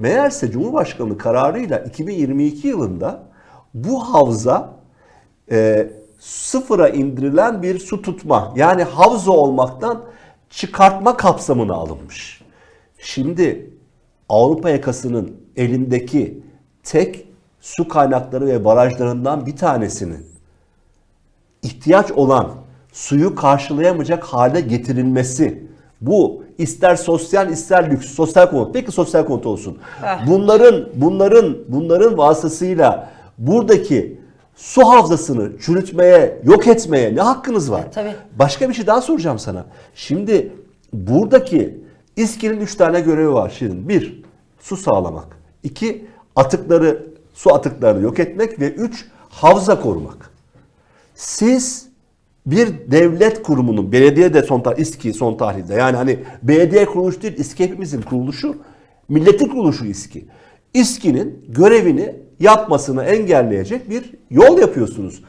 Meğerse Cumhurbaşkanı kararıyla 2022 yılında bu havza e, sıfıra indirilen bir su tutma yani havza olmaktan çıkartma kapsamına alınmış. Şimdi Avrupa yakasının elindeki tek su kaynakları ve barajlarından bir tanesinin ihtiyaç olan suyu karşılayamayacak hale getirilmesi bu ister sosyal ister lüks sosyal konut peki sosyal konut olsun. Ah. Bunların bunların bunların vasıtasıyla buradaki su havzasını çürütmeye, yok etmeye ne hakkınız var? E, tabii. Başka bir şey daha soracağım sana. Şimdi buradaki İSKİ'nin üç tane görevi var. Şimdi bir, su sağlamak. iki atıkları, su atıklarını yok etmek ve üç, havza korumak. Siz bir devlet kurumunun, belediye de son İSKİ son tahlilde yani hani belediye kuruluşu değil, İSKİ hepimizin kuruluşu, milletin kuruluşu İSKİ. İSKİ'nin görevini yapmasını engelleyecek bir yol yapıyorsunuz.